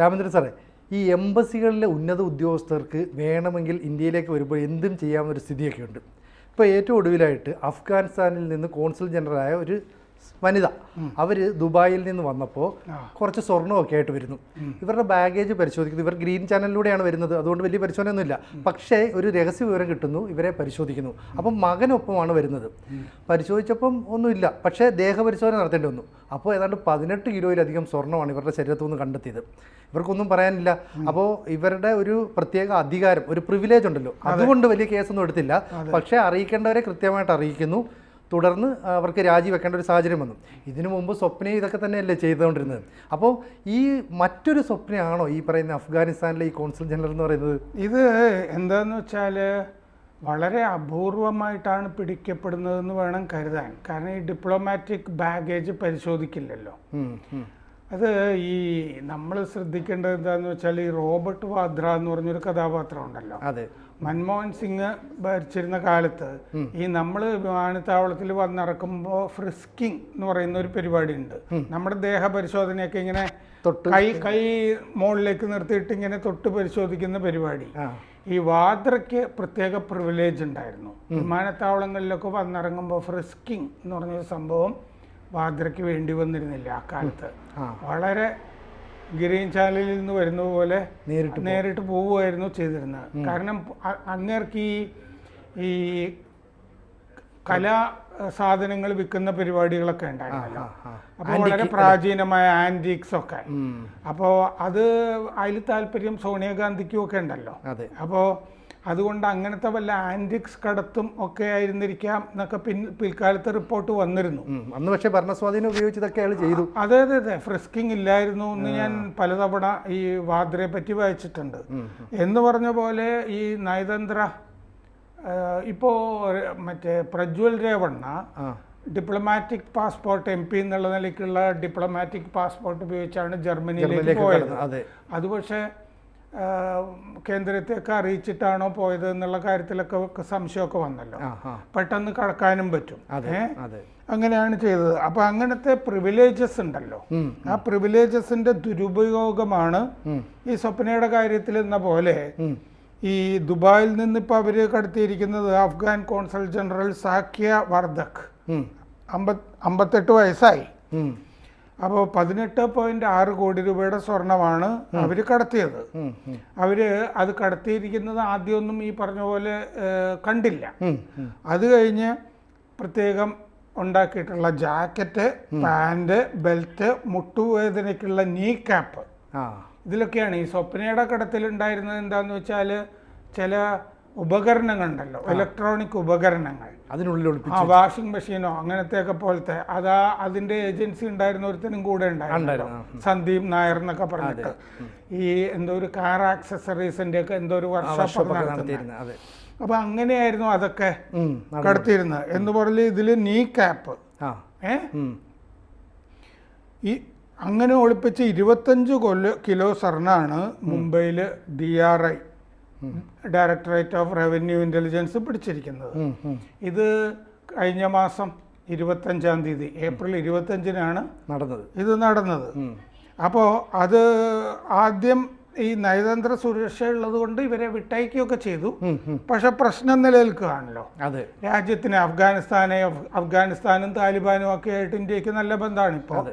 രാമചന്ദ്രൻ സാറേ ഈ എംബസികളിലെ ഉന്നത ഉദ്യോഗസ്ഥർക്ക് വേണമെങ്കിൽ ഇന്ത്യയിലേക്ക് വരുമ്പോൾ എന്തും ചെയ്യാവുന്ന ഒരു സ്ഥിതിയൊക്കെ ഉണ്ട് ഇപ്പോൾ ഏറ്റവും ഒടുവിലായിട്ട് അഫ്ഗാനിസ്ഥാനിൽ നിന്ന് കോൺസുൽ ജനറലായ ഒരു വനിത. അവർ ദുബായിൽ നിന്ന് വന്നപ്പോൾ കുറച്ച് സ്വർണമൊക്കെ ആയിട്ട് വരുന്നു. ഇവരുടെ ബാഗേജ് പരിശോധിക്കുന്നു. ഇവർ ഗ്രീൻ ചാനലിലൂടെയാണ് വരുന്നത്. അതുകൊണ്ട് വലിയ പരിശോധനയൊന്നുമില്ല. പക്ഷേ ഒരു രഹസ്യ വിവരം കിട്ടുന്നു. ഇവരെ പരിശോധിക്കുന്നു. അപ്പം മകനൊപ്പമാണ് വരുന്നത്. പരിശോധിച്ചപ്പം ഒന്നുമില്ല. പക്ഷേ ദേഹപരിശോധന നടത്തേണ്ടി വന്നു. അപ്പോൾ ഏതാണ്ട് പതിനെട്ട് കിലോയിലധികം സ്വർണമാണ് ഇവരുടെ ശരീരത്തു നിന്ന് കണ്ടെത്തിയത്. ഇവർക്കൊന്നും പറയാനില്ല. അപ്പോൾ ഇവരുടെ ഒരു പ്രത്യേക അധികാരം ഒരു പ്രിവിലേജ് ഉണ്ടല്ലോ. അതുകൊണ്ട് വലിയ കേസൊന്നും എടുത്തില്ല. പക്ഷേ അറിയിക്കേണ്ടവരെ കൃത്യമായിട്ട് അറിയിക്കുന്നു. തുടർന്ന് അവർക്ക് രാജിവെക്കേണ്ട ഒരു സാഹചര്യം വന്നു. ഇതിനു മുമ്പ് സ്വപ്നയും ഇതൊക്കെ തന്നെയല്ലേ ചെയ്തുകൊണ്ടിരുന്നത്. അപ്പോൾ ഈ മറ്റൊരു സ്വപ്നയാണോ ഈ പറയുന്ന അഫ്ഗാനിസ്ഥാനിലെ ഈ കോൺസുൽ ജനറൽ എന്ന് പറയുന്നത്? ഇത് എന്താണെന്ന് വെച്ചാൽ വളരെ അപൂർവമായിട്ടാണ് പിടിക്കപ്പെടുന്നതെന്ന് വേണം കരുതാൻ. കാരണം ഈ ഡിപ്ലോമാറ്റിക് ബാഗേജ് പരിശോധിക്കില്ലല്ലോ. അത് ഈ നമ്മൾ ശ്രദ്ധിക്കേണ്ടത് എന്താണെന്ന് വെച്ചാൽ ഈ റോബർട്ട് വാദ്ര എന്ന് പറഞ്ഞൊരു കഥാപാത്രം ഉണ്ടല്ലോ അതെ. മൻമോഹൻ സിംഗ് ഭരിച്ചിരുന്ന കാലത്ത് ഈ നമ്മൾ വിമാനത്താവളത്തിൽ വന്നിറക്കുമ്പോൾ ഫ്രിസ്കിംഗ് എന്ന് പറയുന്ന ഒരു പരിപാടി ഉണ്ട് നമ്മുടെ ദേഹ പരിശോധനയൊക്കെ ഇങ്ങനെ കൈ കൈ മുകളിലേക്ക് നിർത്തിയിട്ട് ഇങ്ങനെ തൊട്ട് പരിശോധിക്കുന്ന പരിപാടി. ഈ വാദ്രയ്ക്ക് പ്രത്യേക പ്രിവിലേജ് ഉണ്ടായിരുന്നു. വിമാനത്താവളങ്ങളിലൊക്കെ വന്നിറങ്ങുമ്പോൾ ഫ്രിസ്കിംഗ് എന്ന് പറഞ്ഞൊരു സംഭവം വാദ്രയ്ക്ക് വേണ്ടി വന്നിരുന്നില്ല ആ കാലത്ത്. വളരെ ഗ്രീൻ ചാനലിൽ നിന്ന് വരുന്നത് പോലെ നേരിട്ട് നേരിട്ട് പോവുമായിരുന്നു ചെയ്തിരുന്നത്. കാരണം അങ്ങേർക്ക് ഈ ഈ കലാ സാധനങ്ങൾ വിൽക്കുന്ന പരിപാടികളൊക്കെ ഉണ്ടായിരുന്നല്ലോ. അപ്പോൾ വളരെ പ്രാചീനമായ ആന്റീക്സ് ഒക്കെ. അപ്പോൾ അത് അതിൽ താല്പര്യം സോണിയാഗാന്ധിക്കും ഒക്കെ ഉണ്ടല്ലോ. അതെ. അപ്പോൾ അതുകൊണ്ട് അങ്ങനത്തെ വല്ല ആന്റിക്സ് കടത്തും ഒക്കെ ആയിരുന്നിരിക്കാം എന്നൊക്കെ പിൻ പിൽക്കാലത്ത് റിപ്പോർട്ട് വന്നിരുന്നു. അന്ന് പക്ഷേ ഭരണസ്വാധീനം ഉപയോഗിച്ച് ഇതൊക്കെ അയാൾ ചെയ്തു അതെ അതെ അതെ. ഫ്രിസ്കിംഗ് ഇല്ലായിരുന്നു എന്ന് ഞാൻ പലതവണ ഈ വാദ്രയെ പറ്റി വായിച്ചിട്ടുണ്ട്. എന്ന് പറഞ്ഞ പോലെ ഈ നയതന്ത്ര ഇപ്പോ മറ്റേ Prajwal Revanna diplomatic passport M P എന്നുള്ള നിലയ്ക്കുള്ള ഡിപ്ലോമാറ്റിക് പാസ്പോർട്ട് ഉപയോഗിച്ചാണ് ജർമ്മനിയിലേക്ക് പോയത്. അതെ പക്ഷേ കേന്ദ്രത്തെയൊക്കെ അറിയിച്ചിട്ടാണോ പോയത് എന്നുള്ള കാര്യത്തിലൊക്കെ സംശയമൊക്കെ വന്നല്ലോ. പെട്ടെന്ന് കടക്കാനും പറ്റും. അതെ അങ്ങനെയാണ് ചെയ്തത്. അപ്പൊ അങ്ങനത്തെ പ്രിവിലേജസ് ഉണ്ടല്ലോ. ആ പ്രിവിലേജസിന്റെ ദുരുപയോഗമാണ് ഈ സ്വപ്നയുടെ കാര്യത്തിൽ എന്ന പോലെ ഈ ദുബായിൽ നിന്ന് ഇപ്പൊ അവർ കടത്തിയിരിക്കുന്നത് Afghan consul general Zakia Wardak. അമ്പത്തെട്ട് വയസ്സായി. അപ്പോൾ പതിനെട്ട് പോയിന്റ് ആറ് കോടി രൂപയുടെ സ്വർണമാണ് അവർ കടത്തിയത്. അവർ അത് കടത്തിയിരിക്കുന്നത് ആദ്യമൊന്നും ഈ പറഞ്ഞ പോലെ കണ്ടില്ല. അത് കഴിഞ്ഞ് പ്രത്യേകം ഉണ്ടാക്കിയിട്ടുള്ള ജാക്കറ്റ് പാന്റ് ബെൽറ്റ് മുട്ടുവേദനയ്ക്കുള്ള നീ ക്യാപ്പ് ഇതിലൊക്കെയാണ് ഈ സ്വപ്നയുടെ കടത്തിൽ ഉണ്ടായിരുന്നത് എന്താന്ന് വെച്ചാൽ ചില ഉപകരണങ്ങളുണ്ടല്ലോ. ഇലക്ട്രോണിക് ഉപകരണങ്ങൾ. അതിനുള്ളിൽ ആ വാഷിംഗ് മെഷീനോ അങ്ങനത്തെയൊക്കെ പോലത്തെ. അതാ അതിന്റെ ഏജൻസി ഉണ്ടായിരുന്ന ഒരുത്തനും കൂടെ ഉണ്ടായിരുന്നു. സന്ദീപ് നായർ എന്നൊക്കെ പറഞ്ഞിട്ട്. ഈ എന്തോ ഒരു കാർ ആക്സസറീസിന്റെ ഒക്കെ എന്തോ ഒരു വർക്ക്ഷോപ്പ് അപ്പൊ അങ്ങനെയായിരുന്നു അതൊക്കെ. കടത്തിയിരുന്നത്. എന്ന് പറഞ്ഞാൽ ഇതിൽ നീ ക്യാപ്പ് ഏ? ഈ അങ്ങനെ ഒളിപ്പിച്ച് ഇരുപത്തഞ്ച് കൊല്ല കിലോ സ്വർണാണ് മുംബൈയിൽ D R I directorate of revenue intelligence പിടിച്ചിരിക്കുന്നത്. ഇത് കഴിഞ്ഞ മാസം ഇരുപത്തഞ്ചാം തീയതി ഏപ്രിൽ ഇരുപത്തഞ്ചിനാണ് നടന്നത്. ഇത് നടന്നത്. അപ്പോ അപ്പോൾ അത് ആദ്യം ഈ നയതന്ത്ര സുരക്ഷ ഉള്ളത് കൊണ്ട് ഇവരെ വിട്ടയക്കുകയൊക്കെ ചെയ്തു. പക്ഷെ പ്രശ്നം നിലനിൽക്കുകയാണല്ലോ. അതെ. രാജ്യത്തിന് അഫ്ഗാനിസ്ഥാനെ അഫ്ഗാനിസ്ഥാനും താലിബാനും ഒക്കെ ആയിട്ട് ഇന്ത്യയ്ക്ക് നല്ല ബന്ധമാണ് ഇപ്പോൾ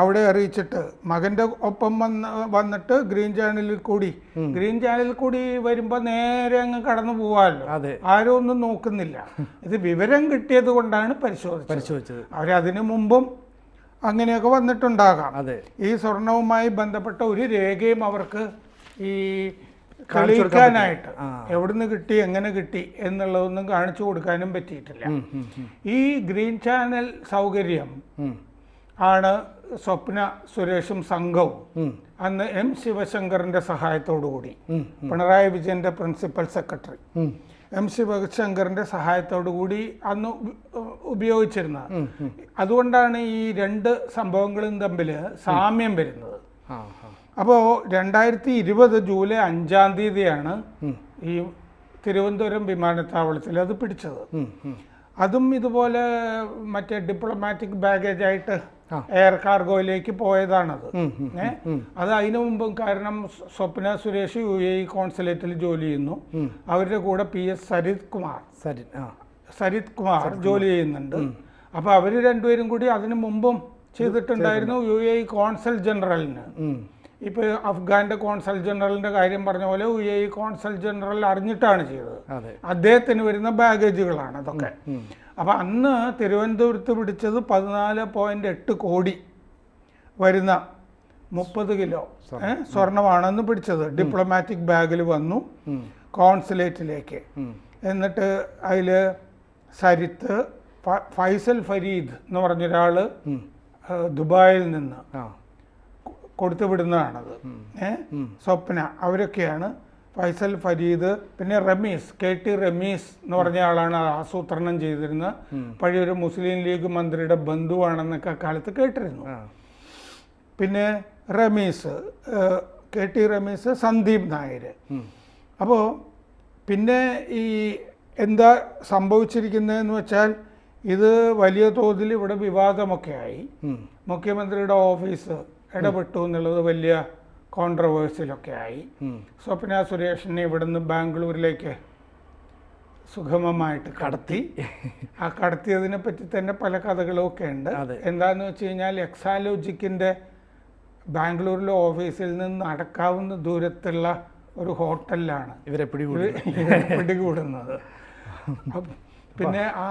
അവിടെ അറിയിച്ചിട്ട് മകന്റെ ഒപ്പം വന്ന് വന്നിട്ട് ഗ്രീൻ ചാനലിൽ കൂടി. ഗ്രീൻ ചാനലിൽ കൂടി വരുമ്പോൾ നേരെ അങ്ങ് കടന്നു പോവാമല്ലോ അതെ. ആരും ഒന്നും നോക്കുന്നില്ല. ഇത് വിവരം കിട്ടിയത് കൊണ്ടാണ് പരിശോധിച്ചത്. പരിശോധിച്ചത്. അവരതിനു മുമ്പും അങ്ങനെയൊക്കെ വന്നിട്ടുണ്ടാകാം. അതെ. ഈ സ്വർണവുമായി ബന്ധപ്പെട്ട ഒരു രേഖയും അവർക്ക് ഈ കളിക്കാനായിട്ട് തെളിയിക്കാനായിട്ട് എവിടുന്ന് കിട്ടി എങ്ങനെ കിട്ടി എന്നുള്ളതൊന്നും കാണിച്ചു കൊടുക്കാനും പറ്റിയിട്ടില്ല. ഈ ഗ്രീൻ ചാനൽ സൗകര്യം ആണ് സ്വപ്ന സുരേഷും സംഘവും അന്ന് എം ശിവശങ്കറിന്റെ സഹായത്തോടു കൂടി പിണറായി വിജയന്റെ പ്രിൻസിപ്പൽ സെക്രട്ടറി. ഉം. സി ഭഗത് സഹായത്തോടു കൂടി അന്ന് ഉപയോഗിച്ചിരുന്നത്. അതുകൊണ്ടാണ് ഈ രണ്ട് സംഭവങ്ങളും തമ്മിൽ സാമ്യം വരുന്നത് അപ്പോൾ രണ്ടായിരത്തി ഇരുപത് ജൂലൈ അഞ്ചാം തീയതിയാണ് ഈ തിരുവനന്തപുരം വിമാനത്താവളത്തിൽ അത് പിടിച്ചത്. അതും ഇതുപോലെ മറ്റേ ഡിപ്ലോമാറ്റിക് ബാഗേജ് ആയിട്ട് ആ. എയർ കാർഗോയിലേക്ക് പോയതാണത്. ഏ? അത് അതിനു മുമ്പും കാരണം Swapna Suresh U A E കോൺസുലേറ്റിൽ ജോലി ചെയ്യുന്നു. അവരുടെ കൂടെ പി എസ് സരിത് കുമാർ. സരിത് കുമാർ ജോലി ചെയ്യുന്നുണ്ട്. അപ്പൊ അവർ രണ്ടുപേരും കൂടി അതിനു മുമ്പും ചെയ്തിട്ടുണ്ടായിരുന്നു യു എ ഇ കോൺസൽ ജനറലിന്. ഇപ്പൊ അഫ്ഗാന്റെ കോൺസൽ ജനറലിന്റെ കാര്യം പറഞ്ഞ പോലെ U A E consul general അറിഞ്ഞിട്ടാണ് ചെയ്തത്. അദ്ദേഹത്തിന് വരുന്ന ബാഗേജുകളാണ് അതൊക്കെ. ഉം. അപ്പൊ അന്ന് തിരുവനന്തപുരത്ത് പിടിച്ചത് പതിനാല് പോയിന്റ് എട്ട് കോടി വരുന്ന മുപ്പത് കിലോ സ്വർണമാണെന്ന് പിടിച്ചത്. ഡിപ്ലോമാറ്റിക് ബാഗിൽ വന്നു. കോൺസുലേറ്റിലേക്ക് എന്നിട്ട് അതിൽ സരിത്ത് ഫൈസൽ ഫരീദ് എന്ന് പറഞ്ഞൊരാൾ. ദുബായിൽ നിന്ന് കൊടുത്തുവിടുന്നതാണത്. കൊടുത്തു വിടുന്നതാണത് ഏ സ്വപ്ന അവരൊക്കെയാണ് ഫൈസൽ ഫരീദ് പിന്നെ റമീസ് കെ ടി റമീസ് എന്ന് പറഞ്ഞ ആളാണ് അത് ആസൂത്രണം ചെയ്തിരുന്നത്. പഴയൊരു മുസ്ലിം ലീഗ് മന്ത്രിയുടെ ബന്ധുവാണെന്നൊക്കെ കാലത്ത് കേട്ടിരുന്നു. പിന്നെ റമീസ് കെ ടി റമീസ് സന്ദീപ് നായർ. അപ്പോൾ പിന്നെ ഈ എന്താ സംഭവിച്ചിരിക്കുന്നതെന്ന് വെച്ചാൽ ഇത് വലിയ തോതിൽ ഇവിടെ വിവാദമൊക്കെ ആയി. മുഖ്യമന്ത്രിയുടെ ഓഫീസ് ഇടപെട്ടു എന്നുള്ളത് വലിയ കോൺട്രവേഴ്സിലൊക്കെ ആയി. സ്വപ്ന സുരേഷിനെ ഇവിടുന്ന് ബാംഗ്ലൂരിലേക്ക് സുഗമമായിട്ട് കടത്തി. ആ കടത്തിയതിനെ പറ്റി തന്നെ പല കഥകളും ഒക്കെ ഉണ്ട്. എന്താന്ന് വെച്ച് കഴിഞ്ഞാൽ എക്സാലോജിക്കിന്റെ ബാംഗ്ലൂരിലെ ഓഫീസിൽ നിന്ന് നടക്കാവുന്ന ദൂരത്തുള്ള ഒരു ഹോട്ടലിലാണ് ഇവരെ പിടികൂടി ഇവരെ പിടികൂടുന്നത്. പിന്നെ ആ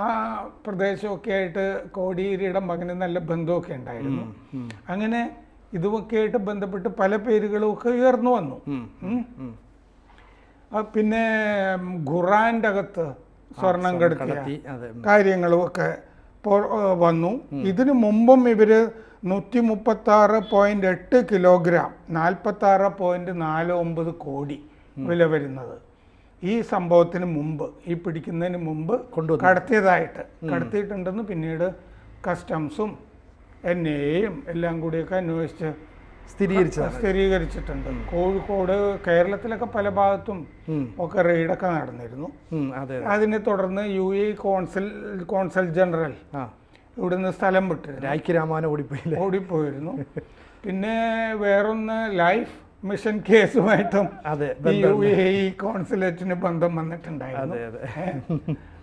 പ്രദേശമൊക്കെ ആയിട്ട് കോടിയേരിയുടെ മകന് നല്ല ബന്ധമൊക്കെ ഉണ്ടായിരുന്നു. അങ്ങനെ ഇതുമൊക്കെ ആയിട്ട് ബന്ധപ്പെട്ട് പല പേരുകളും ഒക്കെ ഉയർന്നു വന്നു. പിന്നെ ഖുറാന്റെ അകത്ത് സ്വർണം കടത്തിയ കടത്തി. കാര്യങ്ങളും ഒക്കെ വന്നു. ഇതിനു മുമ്പും ഇവർ നൂറ്റി മുപ്പത്തി ആറ് പോയിന്റ് എട്ട് കിലോഗ്രാം നാൽപ്പത്തി ആറ് പോയിന്റ് നാല് ഒമ്പത് കോടി വില വരുന്നത്. ഈ സംഭവത്തിന് മുമ്പ് ഈ പിടിക്കുന്നതിന് മുമ്പ്. കടത്തിയതായിട്ട്. കടത്തിയിട്ടുണ്ടെന്ന് പിന്നീട് കസ്റ്റംസും എൻ എയും എല്ലാം കൂടിയൊക്കെ അന്വേഷിച്ച് സ്ഥിരീകരിച്ച സ്ഥിരീകരിച്ചിട്ടുണ്ട്. കോഴിക്കോട് കേരളത്തിലൊക്കെ പല ഭാഗത്തും. ഒക്കെ റെയ്ഡൊക്കെ നടന്നിരുന്നു. അതെ അതെ. അതിനെ തുടർന്ന് U A consul consul general ഇവിടുന്ന് സ്ഥലം വിട്ട് രായ്ക്ക് ഓടിപ്പോയി ഓടിപ്പോയിരുന്നു. പിന്നെ വേറൊന്ന് ലൈഫ് മിഷൻ കേസുമായിട്ടും യു എ ഇ കോൺസുലേറ്റിന് ബന്ധം വന്നിട്ടുണ്ടായിരുന്നു.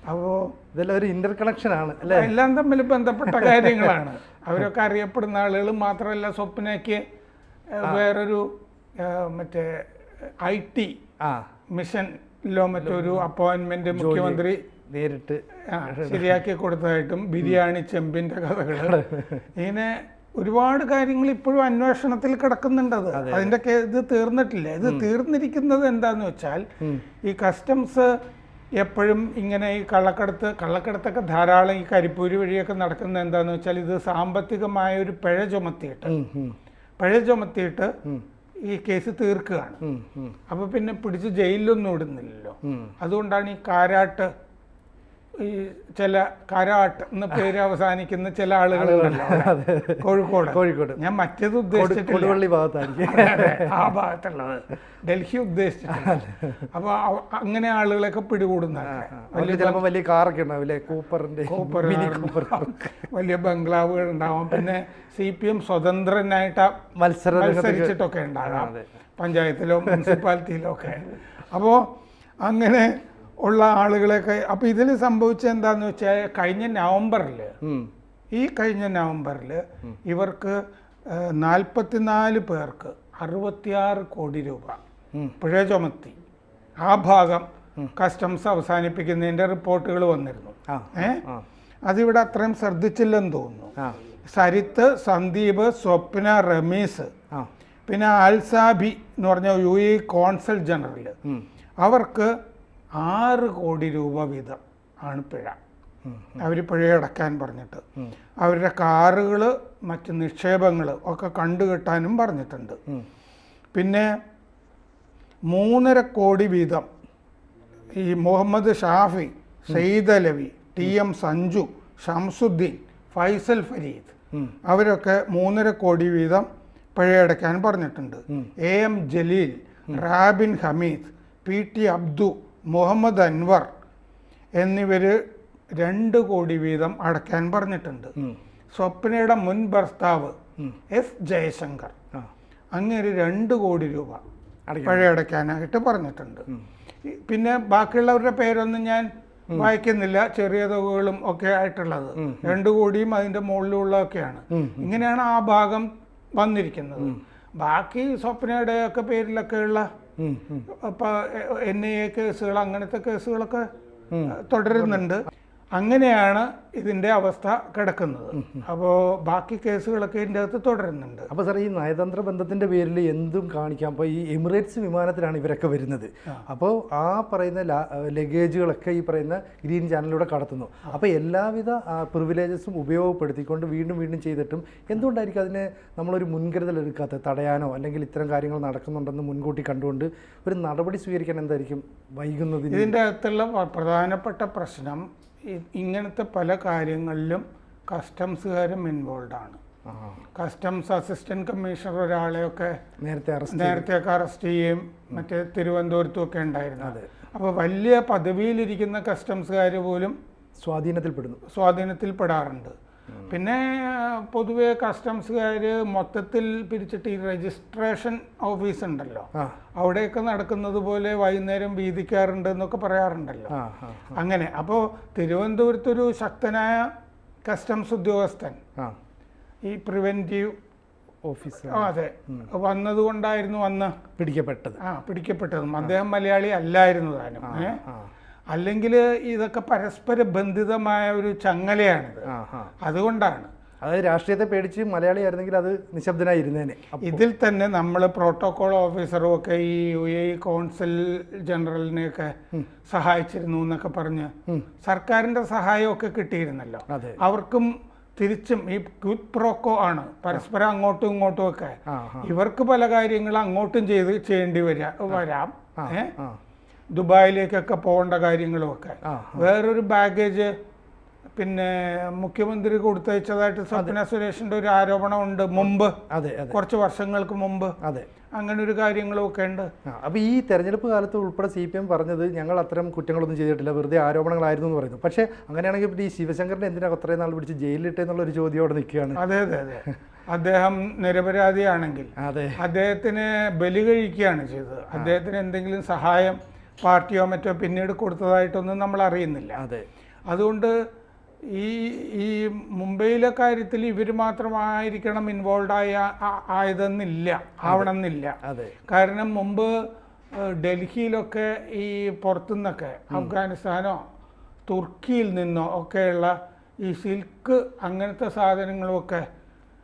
അപ്പോ ഇതെല്ലാം ഒരു ഇന്റർ കണക്ഷനാണ് ആണ് അല്ലേ? എല്ലാം തമ്മിൽ ബന്ധപ്പെട്ട കാര്യങ്ങളാണ്. അവരൊക്കെ അറിയപ്പെടുന്ന ആളുകൾ മാത്രമല്ല സ്വപ്നയ്ക്ക് വേറൊരു മറ്റേ ഐ ടി മിഷനിലോ മറ്റൊരു അപ്പോയിന്റ്മെന്റ് മുഖ്യമന്ത്രി നേരിട്ട് ശരിയാക്കി കൊടുത്തതായിട്ടും ബിരിയാണി ചെമ്പിന്റെ കഥകൾ. ഇങ്ങനെ ഒരുപാട് കാര്യങ്ങൾ ഇപ്പോഴും അന്വേഷണത്തിൽ കിടക്കുന്നുണ്ടത് അതിന്റെ ഇത് തീർന്നിട്ടില്ല. ഇത് തീർന്നിരിക്കുന്നത് എന്താന്ന് വെച്ചാൽ ഈ കസ്റ്റംസ് എപ്പോഴും ഇങ്ങനെ ഈ കള്ളക്കടത്ത് കള്ളക്കടത്തൊക്കെ ധാരാളം ഈ കരിപ്പൂര് വഴിയൊക്കെ നടക്കുന്നത് എന്താന്ന് വെച്ചാൽ ഇത് സാമ്പത്തികമായ ഒരു പിഴ ചുമത്തിയിട്ട്. പിഴ ചുമത്തിയിട്ട് ഈ കേസ് തീർക്കുകയാണ്. ഉം, ഉം, അപ്പൊ പിന്നെ പിടിച്ച് ജയിലിലൊന്നും ഇടുന്നില്ലല്ലോ. അതുകൊണ്ടാണ് ഈ കാരാട്ട് ഈ ചില കരാട്ട് എന്ന പേര് അവസാനിക്കുന്ന ചില ആളുകളുണ്ടല്ലോ. കോഴിക്കോട്. കോഴിക്കോട്. ഞാൻ മറ്റേത് ഉദ്ദേശിച്ചിട്ടുള്ള ഭാഗത്തായിരിക്കും. ആ ഭാഗത്തുള്ളത്. ഡൽഹി ഉദ്ദേശിച്ചിട്ടില്ല. അപ്പൊ അങ്ങനെ ആളുകളൊക്കെ പിടികൂടുന്ന ചിലപ്പോൾ വലിയ കാറൊക്കെ ഉണ്ടാവില്ലേ കൂപ്പറിന്റെ കൂപ്പർ വലിയ ബംഗ്ലാവുകൾ ഉണ്ടാവും. പിന്നെ സി പി എം സ്വതന്ത്രനായിട്ട് മത്സര മത്സരിച്ചിട്ടൊക്കെ ഉണ്ടാകാം. പഞ്ചായത്തിലോ മുനിസിപ്പാലിറ്റിയിലോ ഒക്കെ. അപ്പോൾ അങ്ങനെ ഉള്ള ആളുകളെയൊക്കെ അപ്പോൾ ഇതിൽ സംഭവിച്ചത് എന്താന്ന് വെച്ചാൽ കഴിഞ്ഞ നവംബറിൽ ഈ കഴിഞ്ഞ നവംബറിൽ ഇവർക്ക് നാൽപ്പത്തിനാല് പേർക്ക് അറുപത്തിയാറ് കോടി രൂപ. പിഴ ചുമത്തി. ആ ഭാഗം കസ്റ്റംസ് അവസാനിപ്പിക്കുന്നതിന്റെ റിപ്പോർട്ടുകൾ വന്നിരുന്നു. ഏ? അതിവിടെ അത്രയും ശ്രദ്ധിച്ചില്ലെന്ന് തോന്നുന്നു. സരിത്ത് സന്ദീപ് സ്വപ്ന റമീസ് പിന്നെ അൽസാബി എന്ന് പറഞ്ഞ യു എ കോൺസൽ ജനറൽ അവർക്ക് ആറ് കോടി രൂപ വീതം ആണ് പിഴ. അവർ പിഴയടക്കാൻ പറഞ്ഞിട്ട്. അവരുടെ കാറുകൾ മറ്റ് നിക്ഷേപങ്ങൾ ഒക്കെ കണ്ടുകെട്ടാനും പറഞ്ഞിട്ടുണ്ട്. പിന്നെ മൂന്നര കോടി വീതം ഈ മുഹമ്മദ് ഷാഫി സെയ്ദ് അലവി ടി എം സഞ്ജു ഷംസുദ്ദീൻ ഫൈസൽ ഫരീദ് അവരൊക്കെ മൂന്നര കോടി വീതം പിഴയടയ്ക്കാൻ പറഞ്ഞിട്ടുണ്ട്. A M Jaleel Rabin Hameed P T Abdu Muhammad Anwar എന്നിവർ രണ്ട് കോടി വീതം അടയ്ക്കാൻ പറഞ്ഞിട്ടുണ്ട്. സ്വപ്നയുടെ മുൻ ഭർത്താവ് എസ് ജയശങ്കർ അങ്ങനെ രണ്ട് കോടി രൂപ അടയ്ക്കണം. പഴയ അടയ്ക്കാനായിട്ട് പറഞ്ഞിട്ടുണ്ട്. പിന്നെ ബാക്കിയുള്ളവരുടെ പേരൊന്നും ഞാൻ വായിക്കുന്നില്ല. ചെറിയ തുകകളും ഒക്കെ ആയിട്ടുള്ളത്. രണ്ടു കോടിയും അതിന്റെ മുകളിലുള്ളതൊക്കെയാണ്. ഇങ്ങനെയാണ് ആ ഭാഗം വന്നിരിക്കുന്നത്. ബാക്കി സ്വപ്നയുടെ ഒക്കെ പേരിലൊക്കെയുള്ള. അപ്പൊ എൻ ഐ എ കേസുകൾ അങ്ങനത്തെ കേസുകളൊക്കെ തുടരുന്നുണ്ട്. അങ്ങനെയാണ് ഇതിന്റെ അവസ്ഥ കിടക്കുന്നത്. അപ്പോൾ ബാക്കി കേസുകളൊക്കെ ഇതിന്റെ അകത്ത് തുടരുന്നുണ്ട്. അപ്പോൾ സാർ ഈ നയതന്ത്ര ബന്ധത്തിന്റെ പേരിൽ എന്തും കാണിക്കാം. അപ്പോൾ ഈ എമിറേറ്റ്സ് വിമാനത്തിലാണ് ഇവരൊക്കെ വരുന്നത്. അപ്പോൾ ആ പറയുന്ന ലഗേജുകളൊക്കെ ഈ പറയുന്ന ഗ്രീൻ ചാനലിലൂടെ കടത്തുന്നു. അപ്പോൾ എല്ലാവിധ പ്രിവിലേജസും ഉപയോഗപ്പെടുത്തിക്കൊണ്ട് വീണ്ടും വീണ്ടും ചെയ്തിട്ടും എന്തുകൊണ്ടായിരിക്കും അതിനെ നമ്മളൊരു മുൻകരുതൽ എടുക്കാത്തത്? തടയാനോ അല്ലെങ്കിൽ ഇത്തരം കാര്യങ്ങൾ നടക്കുന്നുണ്ടെന്ന് മുൻകൂട്ടി കണ്ടുകൊണ്ട് ഒരു നടപടി സ്വീകരിക്കാൻ എന്തായിരിക്കും വൈകുന്നത് ഇതിന്റെ അകത്തുള്ള പ്രധാനപ്പെട്ട പ്രശ്നം ഇങ്ങനത്തെ പല കാര്യങ്ങളിലും കസ്റ്റംസുകാരും ഇൻവോൾവ് ആണ്. കസ്റ്റംസ് അസിസ്റ്റന്റ് കമ്മീഷണർ ഒരാളെയൊക്കെ നേരത്തെ നേരത്തെയൊക്കെ അറസ്റ്റ് ചെയ്യുകയും മറ്റേ തിരുവനന്തപുരത്തും ഒക്കെ ഉണ്ടായിരുന്നു. അപ്പോൾ വലിയ പദവിയിലിരിക്കുന്ന കസ്റ്റംസുകാർ പോലും സ്വാധീനത്തിൽപ്പെടുന്നു. സ്വാധീനത്തിൽപ്പെടാറുണ്ട്. പിന്നെ പൊതുവെ കസ്റ്റംസുകാർ മൊത്തത്തിൽ പിരിച്ചിട്ട് ഈ രജിസ്ട്രേഷൻ ഓഫീസ് ഉണ്ടല്ലോ അവിടെയൊക്കെ നടക്കുന്നത് പോലെ വൈകുന്നേരം വീതിക്കാറുണ്ട് എന്നൊക്കെ പറയാറുണ്ടല്ലോ. അങ്ങനെ. അപ്പോൾ തിരുവനന്തപുരത്തൊരു ശക്തനായ കസ്റ്റംസ് ഉദ്യോഗസ്ഥൻ ഈ പ്രിവെന്റീവ് ഓഫീസർ അതെ. വന്നതുകൊണ്ടായിരുന്നു വന്ന് പിടിക്കപ്പെട്ടത്. ആ പിടിക്കപ്പെട്ടതും. അദ്ദേഹം മലയാളി അല്ലായിരുന്നു താനും. അല്ലെങ്കിൽ ഇതൊക്കെ പരസ്പര ബന്ധിതമായ ഒരു ചങ്ങലയാണിത്. അതുകൊണ്ടാണ്. അതായത് രാഷ്ട്രീയത്തെ പേടിച്ച് മലയാളി ആയിരുന്നെങ്കിൽ അത് നിശബ്ദനായി ഇരുന്നേനെ. ഇതിൽ തന്നെ നമ്മൾ പ്രോട്ടോകോൾ ഓഫീസറും ഒക്കെ ഈ യു എ കോൺസൽ ജനറലിനെയൊക്കെ സഹായിച്ചിരുന്നു എന്നൊക്കെ പറഞ്ഞ് സർക്കാരിന്റെ സഹായമൊക്കെ കിട്ടിയിരുന്നല്ലോ. അവർക്കും തിരിച്ചും ഈ ക്വിറ്റ് പ്രോക്കോ ആണ്. പരസ്പരം അങ്ങോട്ടും ഇങ്ങോട്ടും ഒക്കെ. ഇവർക്ക് പല കാര്യങ്ങളും അങ്ങോട്ടും ചെയ്ത് ചെയ്യേണ്ടി വരാ വരാം. ഏ? ദുബായിലേക്കൊക്കെ പോകേണ്ട കാര്യങ്ങളുമൊക്കെ. വേറൊരു ബാഗേജ് പിന്നെ മുഖ്യമന്ത്രി കൊടുത്തയച്ചതായിട്ട് സ്വപ്ന സുരേഷിന്റെ ഒരു ആരോപണം ഉണ്ട് മുമ്പ്. അതെ കുറച്ച് വർഷങ്ങൾക്ക് മുമ്പ്. അതെ. അങ്ങനെ ഒരു കാര്യങ്ങളൊക്കെ ഉണ്ട്. അപ്പൊ അപ്പോൾ ഈ തെരഞ്ഞെടുപ്പ് കാലത്ത് ഉൾപ്പെടെ സി പി എം പറഞ്ഞത് ഞങ്ങൾ അത്തരം കുറ്റങ്ങളൊന്നും ചെയ്തിട്ടില്ല വെറുതെ ആരോപണങ്ങളായിരുന്നു എന്ന് പറയുന്നു. പക്ഷേ അങ്ങനെയാണെങ്കിൽ ഈ ശിവശങ്കറിനെ എന്തിനാ അത്രയും നാൾ പിടിച്ച് ജയിലിലിട്ടെന്നുള്ള ഒരു ചോദ്യം അവിടെ നിൽക്കുകയാണ്. അതെ അതെ അതെ. അദ്ദേഹം നിരപരാധിയാണെങ്കിൽ അതെ. അദ്ദേഹത്തിന് ബലി കഴിക്കുകയാണ് ചെയ്തത്. അദ്ദേഹത്തിന് എന്തെങ്കിലും സഹായം പാർട്ടിയോ മറ്റോ പിന്നീട് കൊടുത്തതായിട്ടൊന്നും നമ്മൾ അറിയുന്നില്ല അതെ. അതുകൊണ്ട് ഈ ഈ മുംബൈയിലെ കാര്യത്തിൽ ഇവർ മാത്രമായിരിക്കണം ഇൻവോൾവ് ആയ ആയതെന്നില്ല ആവണമെന്നില്ല. അതെ. കാരണം മുമ്പ് ഡൽഹിയിലൊക്കെ ഈ പുറത്തുനിന്നൊക്കെ അഫ്ഗാനിസ്ഥാനോ തുർക്കിയിൽ നിന്നോ ഒക്കെയുള്ള ഈ സിൽക്ക് അങ്ങനത്തെ സാധനങ്ങളുമൊക്കെ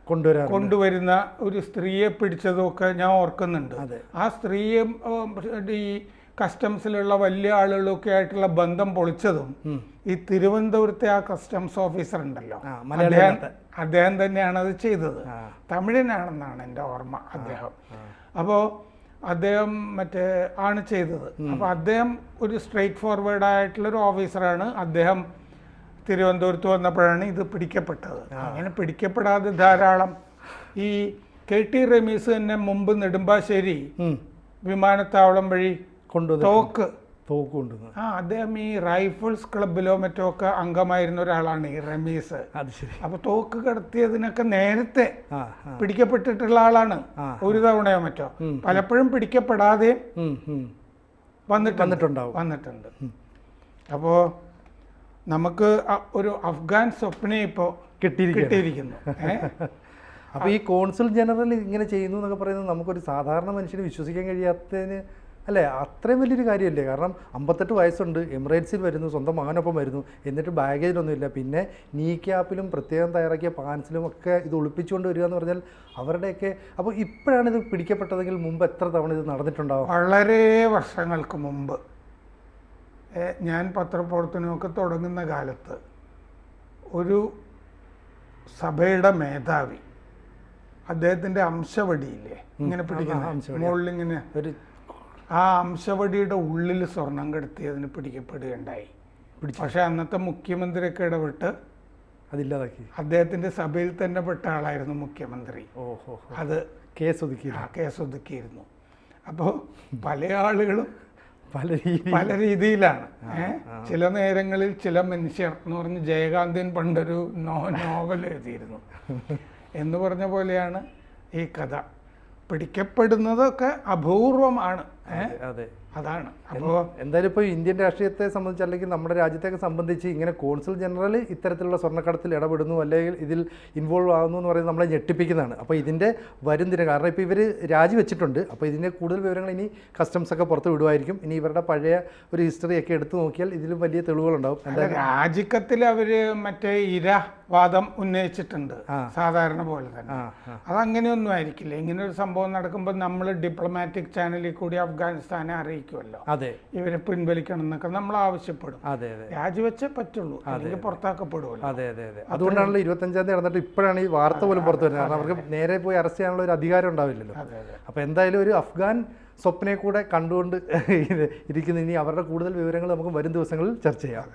കൊണ്ടുവരാൻ കൊണ്ടുവരുന്ന ഒരു സ്ത്രീയെ പിടിച്ചതൊക്കെ ഞാൻ ഓർക്കുന്നുണ്ട്. ആ സ്ത്രീയും ഈ കസ്റ്റംസിലുള്ള വലിയ ആളുകളൊക്കെ ആയിട്ടുള്ള ബന്ധം പൊളിച്ചതും ഈ തിരുവനന്തപുരത്തെ ആ കസ്റ്റംസ് ഓഫീസർ ഉണ്ടല്ലോ. അദ്ദേഹം അദ്ദേഹം തന്നെയാണ് അത് ചെയ്തത്. തമിഴനാണെന്നാണ് എന്റെ ഓർമ്മ അദ്ദേഹം. അപ്പോൾ അദ്ദേഹം മറ്റേ ആണ് ചെയ്തത്. അപ്പോൾ അദ്ദേഹം ഒരു സ്ട്രെയിറ്റ് ഫോർവേഡ് ആയിട്ടുള്ള ഒരു ഓഫീസറാണ് അദ്ദേഹം തിരുവനന്തപുരത്ത് വന്നപ്പോഴാണ് ഇത് പിടിക്കപ്പെട്ടത്. അങ്ങനെ പിടിക്കപ്പെടാതെ ധാരാളം ഈ കെ ടി റമീസ് തന്നെ മുമ്പ് നെടുമ്പാശ്ശേരി വിമാനത്താവളം വഴി കൊണ്ടുവന്ന് തോക്ക്. തോക്ക് കൊണ്ടുവന്നത്. ആ അദ്ദേഹം ഈ റൈഫിൾസ് ക്ലബിലോ മറ്റോ ഒക്കെ അംഗമായിരുന്ന ഒരാളാണ് ഈ റമീസ്. അത് ശരി. അപ്പൊ തോക്ക് കടത്തിയതിനൊക്കെ നേരത്തെ പിടിക്കപ്പെട്ടിട്ടുള്ള ആളാണ്. ഒരു തവണയോ മറ്റോ. പലപ്പോഴും പിടിക്കപ്പെടാതെ. വന്നിട്ടുണ്ട്. വന്നിട്ടുണ്ടാവും. വന്നിട്ടുണ്ട്. അപ്പോൾ നമുക്ക് ഒരു അഫ്ഗാൻ സ്വപ്നം ഇപ്പോ കിട്ടിയിരിക്കുന്നു. അപ്പൊ അപ്പോൾ ഈ കോൺസുൽ ജനറൽ ഇങ്ങനെ ചെയ്യുന്നു എന്നൊക്കെ പറയുന്നത് നമുക്കൊരു സാധാരണ മനുഷ്യന് വിശ്വസിക്കാൻ കഴിയാത്തതിന് അല്ലേ? അത്രയും വലിയൊരു കാര്യമല്ലേ? കാരണം അമ്പത്തെട്ട് വയസ്സുണ്ട് എമിറേറ്റ്സിൽ വരുന്നു സ്വന്തം മകനൊപ്പം വരുന്നു എന്നിട്ട് ബാഗേജിലൊന്നുമില്ല. പിന്നെ നീ ക്യാപ്പിലും പ്രത്യേകം തയ്യാറാക്കിയ പാൻസിലും ഒക്കെ ഇത് ഒളിപ്പിച്ചുകൊണ്ട് വരിക എന്ന് പറഞ്ഞാൽ അവരുടെയൊക്കെ അപ്പോൾ ഇപ്പോഴാണ് ഇത് പിടിക്കപ്പെട്ടതെങ്കിൽ മുമ്പ് എത്ര തവണ ഇത് നടന്നിട്ടുണ്ടാവും? വളരെ വർഷങ്ങൾക്ക് മുമ്പ്. ഞാൻ പത്രപ്രവർത്തനമൊക്കെ തുടങ്ങുന്ന കാലത്ത് ഒരു സഭയുടെ മേധാവി അദ്ദേഹത്തിന്റെ അംശവടിയില്ലേ? ഇങ്ങനെ പിടിക്കുന്ന. മുകളിൽ ഇങ്ങനെ ഒരു ആ അംശവടിയുടെ ഉള്ളിൽ സ്വർണം കടത്തിയതിന് പിടിക്കപ്പെടുകയുണ്ടായി. പക്ഷേ അന്നത്തെ മുഖ്യമന്ത്രിയൊക്കെ ഇടപെട്ട് അതില്ലാതാക്കി. അദ്ദേഹത്തിന്റെ സഭയിൽ തന്നെ പെട്ട ആളായിരുന്നു മുഖ്യമന്ത്രി. ഓഹോ. അത് കേസ് ഒതുക്കി കേസ് ഒതുക്കിയിരുന്നു. അപ്പോൾ പല ആളുകളും പല രീതി പല രീതിയിലാണ്. ചില നേരങ്ങളിൽ ചില മനുഷ്യർ എന്ന് പറഞ്ഞ് ജയകാന്തൻ പണ്ടൊരു നോ നോവൽ എഴുതിയിരുന്നു. എന്ന് പറഞ്ഞ പോലെയാണ് ഈ കഥ. പിടിക്കപ്പെടുന്നതൊക്കെ അപൂർവമാണ്? അതെ അതാണ്. അപ്പോൾ എന്തായാലും ഇപ്പോൾ ഇന്ത്യൻ രാഷ്ട്രീയത്തെ സംബന്ധിച്ച് അല്ലെങ്കിൽ നമ്മുടെ രാജ്യത്തെ സംബന്ധിച്ച് ഇങ്ങനെ കോൺസുൽ ജനറൽ ഇത്തരത്തിലുള്ള സ്വർണക്കടത്തിൽ ഇടപെടുന്നു അല്ലെങ്കിൽ ഇതിൽ ഇൻവോൾവ് ആകുന്നു എന്ന് പറയുന്നത് നമ്മളെ ഞെട്ടിപ്പിക്കുന്നതാണ്. അപ്പോൾ ഇതിന്റെ വരും ദിനം കാരണം ഇപ്പോൾ ഇവർ രാജിവെച്ചിട്ടുണ്ട്. അപ്പോൾ ഇതിന്റെ കൂടുതൽ വിവരങ്ങൾ ഇനി കസ്റ്റംസ് ഒക്കെ പുറത്ത് വിടുമായിരിക്കും. ഇനി ഇവരുടെ പഴയ ഒരു ഹിസ്റ്ററി ഒക്കെ എടുത്തു നോക്കിയാൽ ഇതിലും വലിയ തെളിവുകളുണ്ടാവും. എന്തായാലും രാജിക്കത്തിൽ അവർ മറ്റേ ഇര വാദം ഉന്നയിച്ചിട്ടുണ്ട് സാധാരണ പോലെ തന്നെ. അതങ്ങനെയൊന്നും ആയിരിക്കില്ല. ഇങ്ങനെ ഒരു സംഭവം നടക്കുമ്പോൾ നമ്മൾ ഡിപ്ലോമാറ്റിക് ചാനലിൽ കൂടി അഫ്ഗാനിസ്ഥാനെ അറിയിക്കുമല്ലോ അതെ. ഇവരെ പിൻവലിക്കണം എന്നൊക്കെ നമ്മൾ ആവശ്യപ്പെടും. അതെ അതെ. രാജിവെച്ചേ പറ്റുള്ളൂ. അല്ലെങ്കിൽ പുറത്താക്കപ്പെടുമല്ലോ. അതെ അതെ അതെ. അതുകൊണ്ടാണല്ലോ ഇരുപത്തഞ്ചാം തീയതി നടന്നിട്ട് ഇപ്പോഴാണ് ഈ വാർത്ത പോലും പുറത്തു വരുന്നത്. കാരണം അവർക്ക് നേരെ പോയി അറസ്റ്റ് ചെയ്യാനുള്ള ഒരു അധികാരം ഉണ്ടാവില്ലല്ലോ. അപ്പോൾ എന്തായാലും ഒരു അഫ്ഗാൻ സ്വപ്നയെ കൂടെ കണ്ടുകൊണ്ട് ഇരിക്കുന്ന ഇനി അവരുടെ കൂടുതൽ വിവരങ്ങൾ നമുക്ക് വരും ദിവസങ്ങളിൽ ചർച്ച ചെയ്യാം.